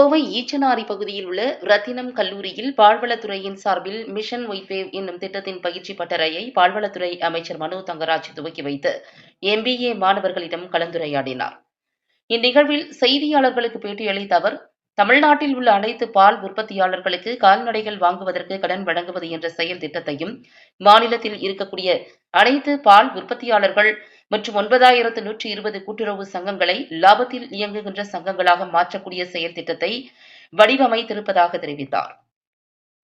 Kovai Eachanari பகுதியில் உள்ள ரத்தினம் கல்லூரியில் பால்வளத்துறையின் சார்பில் மிஷன் ஒய்வேவ் என்னும் திட்டத்தின் பயிற்சி பட்டறையை பால்வளத்துறை அமைச்சர் மனோ தங்கராஜ் துவக்கி வைத்து எம்பிஏ மாணவர்களிடம் கலந்துரையாடினார். இந்நிகழ்வில் செய்தியாளர்களுக்கு பேட்டியளித்த அவர் தமிழ்நாட்டில் உள்ள அனைத்து பால் உற்பத்தியாளர்களுக்கு கால்நடைகள் வாங்குவதற்கு கடன் வழங்குவது என்ற செயல் திட்டத்தையும் மாநிலத்தில் இருக்கக்கூடிய அனைத்து பால் உற்பத்தியாளர்கள் மற்றும் ஒன்பதாயிரத்து நூற்றி இருபது கூட்டுறவு சங்கங்களை லாபத்தில் இயங்குகின்ற சங்கங்களாக மாற்றக்கூடிய செயல் திட்டத்தை வடிவமைத்திருப்பதாக தெரிவித்தார்.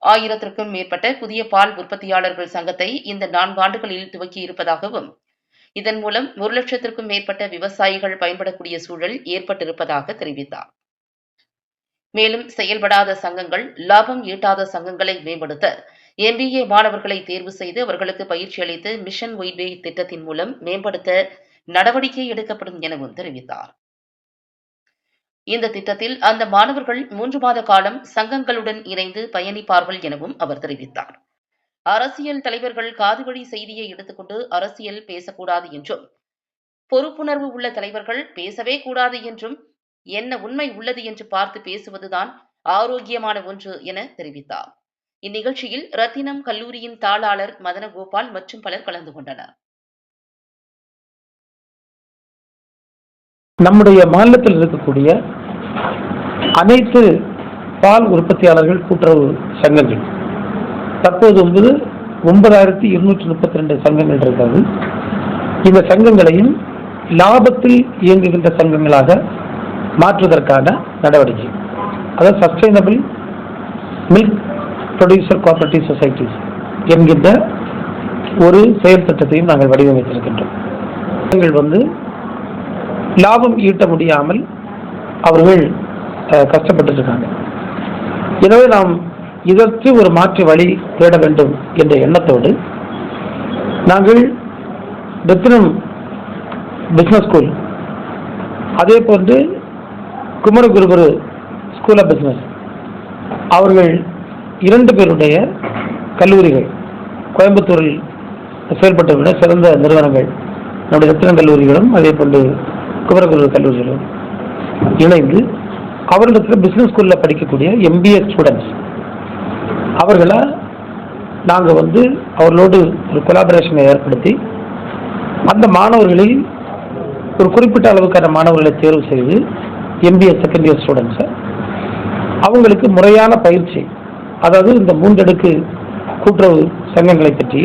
ஆயிரத்திற்கும் மேற்பட்ட புதிய பால் உற்பத்தியாளர்கள் சங்கத்தை இந்த நான்காண்டுகளில் துவக்கியிருப்பதாகவும் இதன் மூலம் ஒரு லட்சத்திற்கும் மேற்பட்ட விவசாயிகள் பயன்படக்கூடிய சூழல் ஏற்பட்டிருப்பதாக தெரிவித்தார். மேலும் செயல்படாத சங்கங்கள் லாபம் ஈட்டாத சங்கங்களை மேம்படுத்த எம்பிஏ மாணவர்களை தேர்வு செய்து அவர்களுக்கு பயிற்சி அளித்து மிஷன் ஒய்வே திட்டத்தின் மூலம் மேம்படுத்த நடவடிக்கை எடுக்கப்படும் எனவும் தெரிவித்தார். இந்த திட்டத்தில் அந்த மாணவர்கள் மூன்று மாத காலம் சங்கங்களுடன் இணைந்து பயணிப்பார்கள் எனவும் அவர் தெரிவித்தார். அரசியல் தலைவர்கள் காதுவழி செய்தியை எடுத்துக்கொண்டு அரசியல் பேசக்கூடாது என்றும் பொறுப்புணர்வு உள்ள தலைவர்கள் பேசவே கூடாது என்றும் என்ன உண்மை உள்ளது என்று பார்த்து பேசுவதுதான் ஆரோக்கியமான ஒன்று என தெரிவித்தார். இந்நிகழ்ச்சியில் ரத்தினம் கல்லூரியின் தாளாளர் மதனகோபால் மற்றும் பலர் கலந்து கொண்டனர். நம்முடைய மாநிலத்தில் இருக்கக்கூடிய அனைத்து பால் உற்பத்தியாளர்கள் கூட்டுறவு சங்கங்கள். தற்போது ஒன்பது ஒன்பதாயிரத்தி இருநூற்றி முப்பத்தி ரெண்டு சங்கங்கள் இருக்கிறது. இந்த சங்கங்களையும் லாபத்தில் இயங்குகின்ற சங்கங்களாக மாற்றுவதற்கான நடவடிக்கை. அதாவது sustainable milk producer cooperative societies என்கின்ற ஒரு செயல் திட்டத்தையும் நாங்கள் வடிவமைத்திருக்கின்றோம். சங்கங்கள் வந்து லாபம் ஈட்ட முடியாமல் அவர்கள் கஷ்டப்பட்டு இருக்காங்க எனவே நாம் இதற்கு ஒரு மாற்று வழி தேட வேண்டும் என்ற எண்ணத்தோடு நாங்கள் ரத்தினம் பிஸ்னஸ் ஸ்கூல் அதே போன்று குமரகுருபுரு ஸ்கூல் ஆஃப் பிஸ்னஸ் அவர்கள் இரண்டு பேருடைய கல்லூரிகள் கோயம்புத்தூரில் செயல்பட்டுள்ள சிறந்த நிறுவனங்கள் நம்முடைய ரத்தின கல்லூரிகளும் அதே போன்று குமரகுரு கல்லூரிகளும் இணைந்து அவர்களிடத்தில் பிஸ்னஸ் ஸ்கூலில் படிக்கக்கூடிய எம்பிஏ ஸ்டூடெண்ட்ஸ் அவர்களை நாங்கள் வந்து அவர்களோடு ஒரு கொலாபரேஷனை ஏற்படுத்தி அந்த மாணவர்களை ஒரு குறிப்பிட்ட அளவுக்கான மாணவர்களை தேர்வு செய்து எம்பிஏ செகண்ட் இயர் ஸ்டூடெண்ட்ஸை அவங்களுக்கு முறையான பயிற்சி அதாவது இந்த மூன்றடுக்கு கூட்டுறவு சங்கங்களை பற்றி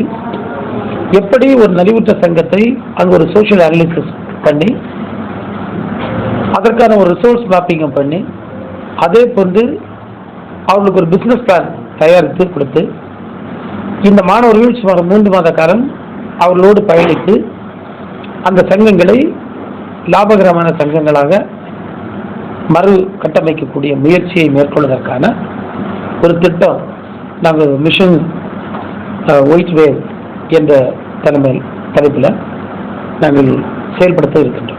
எப்படி ஒரு நலிவுற்ற சங்கத்தை அங்கே ஒரு சோஷியல் அனாலிசிஸ் பண்ணி அதற்கான ஒரு ரிசோர்ஸ் மேப்பிங்கை பண்ணி அதே போன்று அவர்களுக்கு ஒரு பிஸ்னஸ் பிளான் தயாரித்து கொடுத்து இந்த மாணவர்கள் சுமார் மூன்று மாத காலம் அவர்களோடு பயணித்து அந்த சங்கங்களை லாபகரமான சங்கங்களாக மறு கட்டமைக்கக்கூடிய முயற்சியை மேற்கொள்வதற்கான ஒரு திட்டம் நாங்கள் மிஷன் ஒயிட் வேவ் என்ற தலைமை தலைப்பில் நாங்கள் செயல்படுத்த இருக்கின்றோம்.